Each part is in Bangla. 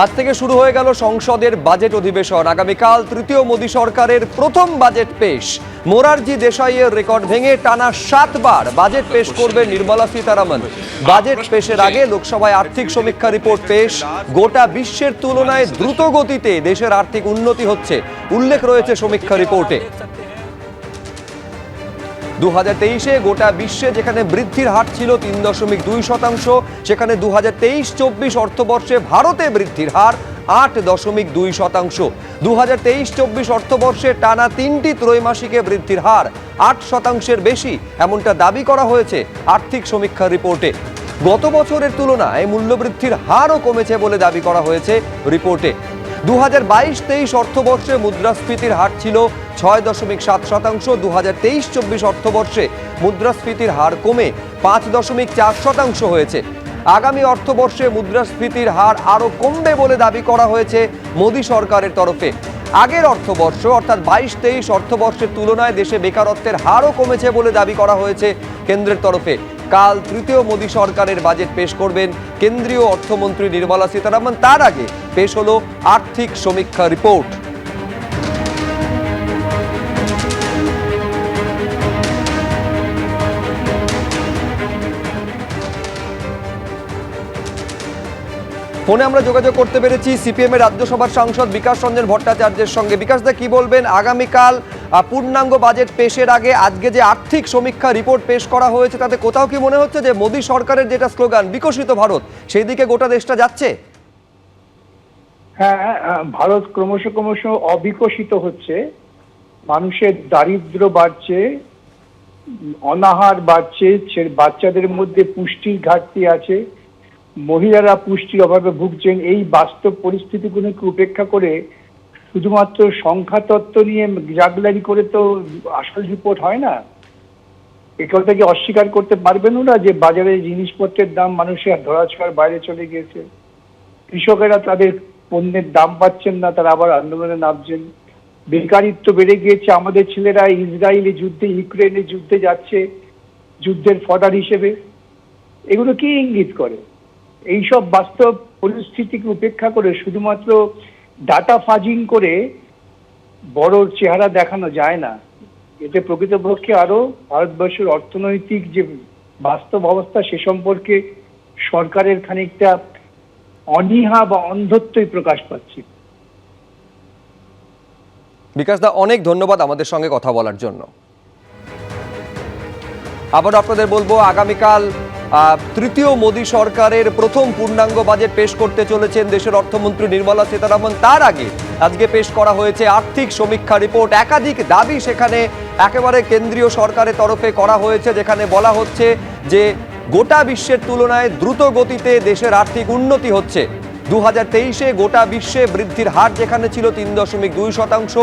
আজ থেকে শুরু হয়ে গেল সংসদের বাজেট অধিবেশন। আগামীকাল তৃতীয় মোদী সরকারের প্রথম বাজেট পেশ। মোরারজি দেশাইয়ের রেকর্ড ভেঙে টানা সাতবার বাজেট পেশ করবে নির্মলা সীতারামন। বাজেট পেশের আগে লোকসভায় আর্থিক সমীক্ষা রিপোর্ট পেশ। গোটা বিশ্বের তুলনায় দ্রুত গতিতে দেশের আর্থিক উন্নতি হচ্ছে। উল্লেখ রয়েছে সমীক্ষা রিপোর্টে। দু হাজার তেইশে গোটা বিশ্বে যেখানে বৃদ্ধির হার ছিল তিন দশমিক দুই শতাংশ, সেখানে দু হাজার তেইশ চব্বিশ অর্থবর্ষে ভারতে বৃদ্ধির হার আট দশমিক দুই শতাংশ। দু হাজার তেইশ চব্বিশ অর্থবর্ষে টানা তিনটি ত্রৈমাসিকে বৃদ্ধির হার আট শতাংশের বেশি, এমনটা দাবি করা হয়েছে আর্থিক সমীক্ষা রিপোর্টে। গত বছরের তুলনায় মূল্যবৃদ্ধির হারও কমেছে বলে দাবি করা হয়েছে রিপোর্টে। দু হাজার বাইশ, তেইশ অর্থবর্ষে মুদ্রাস্ফীতির হার ছিল ছয় দশমিক সাত শতাংশ। দু হাজার তেইশ, চব্বিশ অর্থবর্ষে মুদ্রাস্ফীতির হার কমে পাঁচ দশমিক চার শতাংশ হয়েছে। আগামী অর্থবর্ষে মুদ্রাস্ফীতির হার আরও কমবে বলে দাবি করা হয়েছে মোদী সরকারের তরফে। আগের অর্থবর্ষ, অর্থাৎ বাইশ তেইশ অর্থবর্ষের তুলনায় দেশে বেকারত্বের হারও কমেছে বলে দাবি করা হয়েছে কেন্দ্রের তরফে। কাল তৃতীয় মোদী সরকারের বাজেট পেশ করবেন কেন্দ্রীয় অর্থমন্ত্রী নির্মলা সীতারামন। তার আগে পেশ হলো আর্থিক সমীক্ষা রিপোর্ট। ফোনে আমরা যোগাযোগ করতে পেরেছি সিপিএম এর রাজ্যসভার সাংসদ বিকাশ রঞ্জন ভট্টাচার্যের সঙ্গে। বিকাশ দা কি বলবেন? আগামীকাল পূর্ণাঙ্গ বাজেট পেশের আগে আজকে যে আর্থিক সমীক্ষা রিপোর্ট পেশ করা হয়েছে তাতে কোথাও কি মনে হচ্ছে যে মোদী সরকারের যেটা স্লোগান বিকশিত ভারত সেই দিকে গোটা দেশটা যাচ্ছে? হ্যাঁ আহ, ভারত ক্রমশ ক্রমশ অবিকশিত হচ্ছে। মানুষের দারিদ্র বাড়ছে অনাহার বাড়ছে বাচ্চাদের মধ্যে পুষ্টির ঘাটতি আছে। মহিলারা পুষ্টির অভাবে ভুগছেন, এই বাস্তব পরিস্থিতিগুলোকে উপেক্ষা করে শুধুমাত্র সংখ্যা তত্ত্ব নিয়ে জাগলারি করে তো আসল রিপোর্ট হয় না। এ কথা কি অস্বীকার করতে পারবেন না যে বাজারে জিনিসপত্রের দাম মানুষের ধরাছোঁয়ার বাইরে চলে গিয়েছে? কৃষকেরা তাদের পণ্যের দাম পাচ্ছেন না, তারা আবার আন্দোলনে নামছেন। বেকারিত্ব বেড়ে গিয়েছে, আমাদের ছেলেরা ইসরায়েলি যুদ্ধে ইউক্রেনের যুদ্ধে যাচ্ছে, যুদ্ধের ফডার হিসেবে। এগুলো কি ইঙ্গিত করে? এইসব বাস্তব পরিস্থিতিকে উপেক্ষা করে শুধুমাত্র ডাটা ফাজিং করে বড় চেহারা দেখানো যায় না। এতে প্রকৃতপক্ষে আরও ভারতবর্ষের অর্থনৈতিক যে বাস্তব অবস্থা, সে সম্পর্কে সরকারের খানিকটা অনীহা বা অন্ধত্বই প্রকাশ পাচ্ছে। বিকাশ দা, অনেক ধন্যবাদ আমাদের সঙ্গে কথা বলার জন্য। আবার আপনাদের বলব, আগামীকাল তৃতীয় মোদী সরকারের প্রথম পূর্ণাঙ্গ বাজেট পেশ করতে চলেছেন দেশের অর্থমন্ত্রী নির্মলা সীতারামন। তার আগে আজকে পেশ করা হয়েছে আর্থিক সমীক্ষা রিপোর্ট। একাধিক দাবি সেখানে একেবারে কেন্দ্রীয় সরকারের তরফে করা হয়েছে, যেখানে বলা হচ্ছে যে গোটা বিশ্বের তুলনায় দ্রুত গতিতে দেশের আর্থিক উন্নতি হচ্ছে। দু হাজার তেইশে গোটা বিশ্বে বৃদ্ধির হার যেখানে ছিল তিন দশমিক দুই শতাংশ,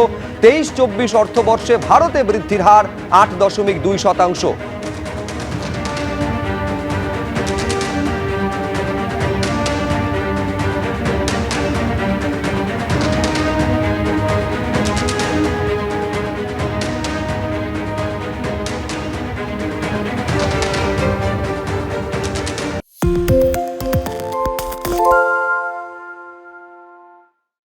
তেইশ চব্বিশ অর্থবর্ষে ভারতে বৃদ্ধির হার আট দশমিক দুই শতাংশ।